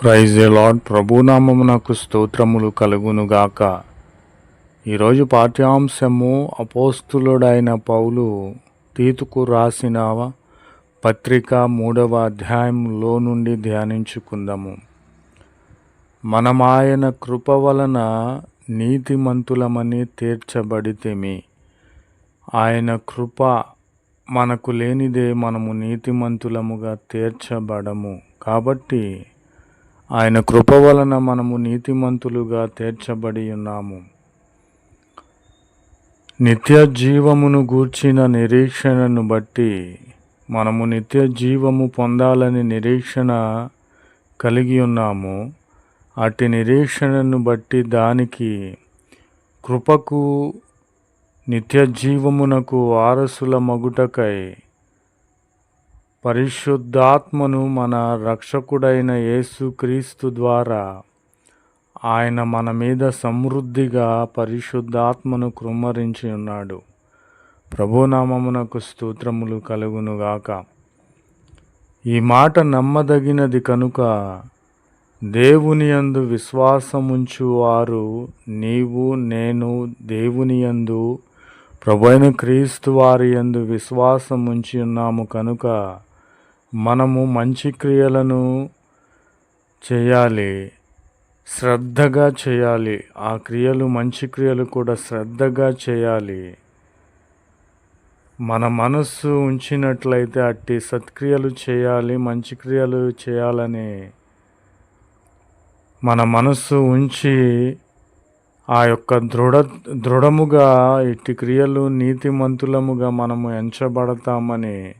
Praise lord. ప్రభునామమునకు స్తోత్రములు కలుగునుగాక. ఈరోజు పాఠ్యాంశము అపోస్తులుడైన పౌలు తీతుకు రాసిన పత్రిక మూడవ అధ్యాయంలో నుండి ధ్యానించుకుందాము. మనమాయన కృప వలన నీతిమంతులమని తీర్చబడితేమి. ఆయన కృప మనకు లేనిదే మనము నీతిమంతులముగా తీర్చబడము. కాబట్టి ఆయన కృప వలన మనము నీతిమంతులుగా తీర్చబడి ఉన్నాము. నిత్య జీవమును గూర్చిన నిరీక్షణను బట్టి మనము నిత్య జీవము పొందాలని నిరీక్షణ కలిగి ఉన్నాము. అట్టి నిరీక్షణను బట్టి దానికి కృపకు నిత్య జీవమునకు వారసుల మగుటకై పరిశుద్ధాత్మను మన రక్షకుడైన యేసుక్రీస్తు ద్వారా ఆయన మన మీద సమృద్ధిగా పరిశుద్ధాత్మను కృమ్మరించి ఉన్నాడు. ప్రభునామమునకు స్తోత్రములు కలుగునుగాక. ఈ మాట నమ్మదగినది కనుక దేవుని యందు విశ్వాసముంచు వారు నీవు నేను దేవుని యందు ప్రభైన క్రీస్తు వారి యందు విశ్వాసం ఉంచి ఉన్నాము కనుక మనము మంచి క్రియలను చేయాలి శ్రద్ధగా చేయాలి. ఆ క్రియలు మంచి క్రియలు కూడా శ్రద్ధగా చేయాలి. మన మనస్సు ఉంచినట్లయితే అట్టి సత్క్రియలు చేయాలి మంచి క్రియలు చేయాలని మన మనస్సు ఉంచి ఆ యొక్క దృఢ దృఢముగా ఇట్టి క్రియలు నీతిమంతులముగా మనము ఎంచబడతామని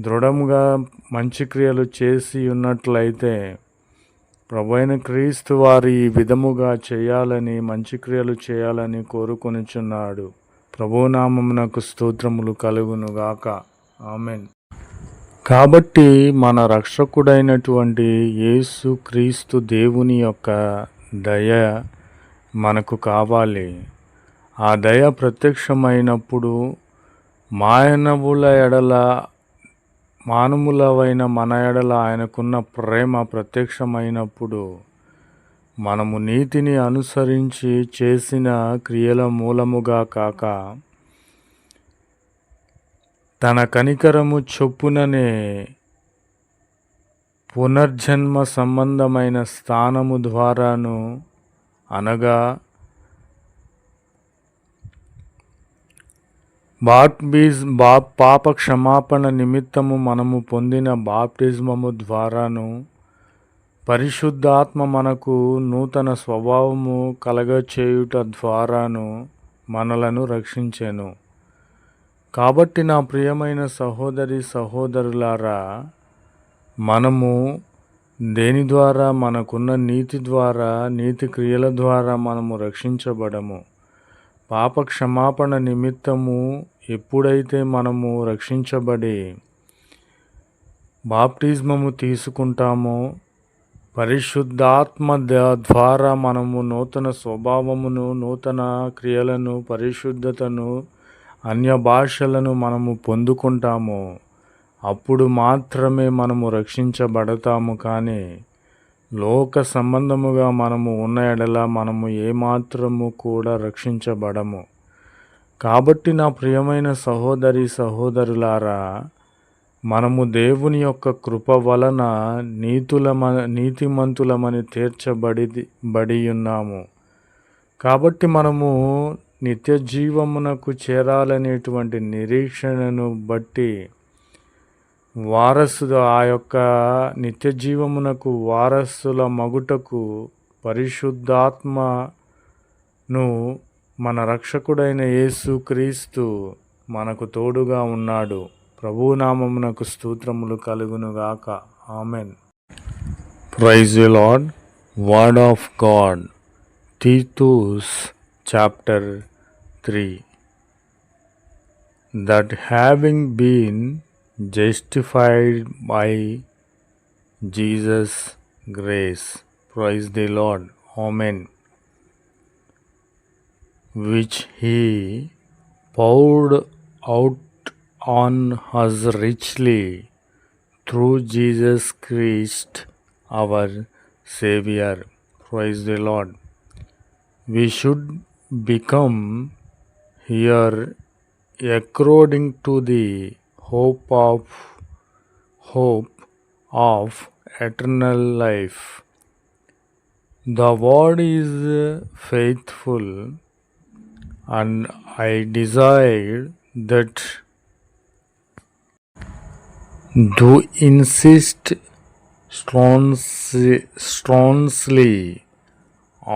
దృఢముగా మంచి క్రియలు చేసి ఉన్నట్లయితే ప్రభైన క్రీస్తు వారి ఈ విధముగా చేయాలని మంచి క్రియలు చేయాలని కోరుకొనిచున్నాడు. ప్రభునామమునకు స్తోత్రములు కలుగునుగాక. ఆమెన్. కాబట్టి మన రక్షకుడైనటువంటి యేసు క్రీస్తు దేవుని యొక్క దయ మనకు కావాలి. ఆ దయ ప్రత్యక్షమైనప్పుడు మానవుల ఎడల మానవులవైన మన ఎడల ఆయనకున్న ప్రేమ ప్రత్యక్షమైనప్పుడు మనము నీతిని అనుసరించి చేసిన క్రియల మూలముగా కాక తన కనికరము చొప్పుననే పునర్జన్మ సంబంధమైన స్థానము ద్వారాను అనగా బాప్టిజ్ బా పాప క్షమాపణ నిమిత్తము మనము పొందిన బాప్టిజమము ద్వారాను పరిశుద్ధాత్మ మనకు నూతన స్వభావము కలగచేయుట ద్వారాను మనలను రక్షించెను. కాబట్టి నా ప్రియమైన సహోదరి సహోదరులారా మనము దేని ద్వారా మనకున్న నీతి ద్వారా నీతి క్రియల ద్వారా మనము రక్షించబడము. పాప క్షమాపణ నిమిత్తము ఎప్పుడైతే మనము రక్షించబడి బాప్టిజమము తీసుకుంటామో పరిశుద్ధాత్మ ద్వారా మనము నూతన స్వభావమును నూతన క్రియలను పరిశుద్ధతను అన్య భాషలను మనము పొందుకుంటాము అప్పుడు మాత్రమే మనము రక్షించబడతాము కానీ లోక సంబంధముగా మనము ఉన్న ఎడల మనము ఏమాత్రము కూడా రక్షించబడము. కాబట్టి నా ప్రియమైన సహోదరి సహోదరులారా మనము దేవుని యొక్క కృప వలన నీతులమ నీతిమంతులమని తీర్చబడి బడి ఉన్నాము. కాబట్టి మనము నిత్య జీవమునకు చేరాలనేటువంటి నిరీక్షణను బట్టి వారసుడు ఆ యొక్క నిత్య జీవమునకు వారసుల మగుటకు పరిశుద్ధాత్మను మన రక్షకుడైన యేసు క్రీస్తు మనకు తోడుగా ఉన్నాడు. ప్రభునామమునకు స్తోత్రములు కలుగునుగాక. Amen. Praise lord. Word of God. Titus chapter three. That having been justified by Jesus' grace. Praise the Lord. Amen. Which He poured out on us richly through Jesus Christ, our Savior. Praise the Lord. We should become here according to the hope of hope of eternal life. The word is faithful, and I desire that do insist strongly,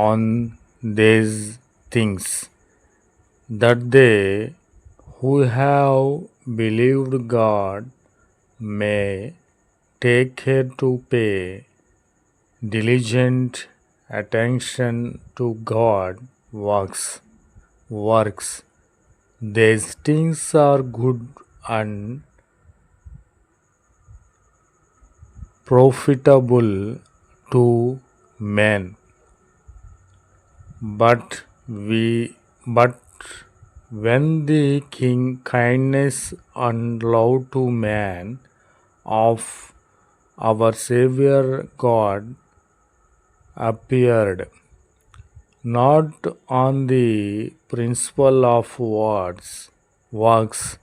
on these things, that they who have believed God may take care to pay diligent attention to God works works. These things are good and profitable to men. But we but when the king kindness and love to man of our savior god appeared not on the principle of words works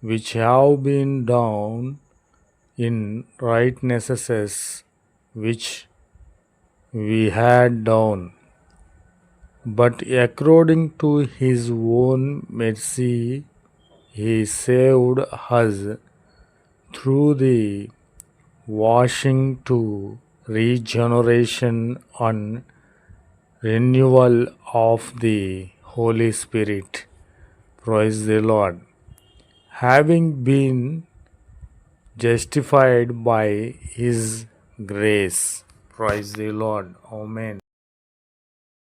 which have been done in rightnesses which we had done but according to his own mercy, he saved us through the washing to regeneration and renewal of the Holy Spirit. Praise the Lord. Having been justified by his grace. Praise the Lord. Amen.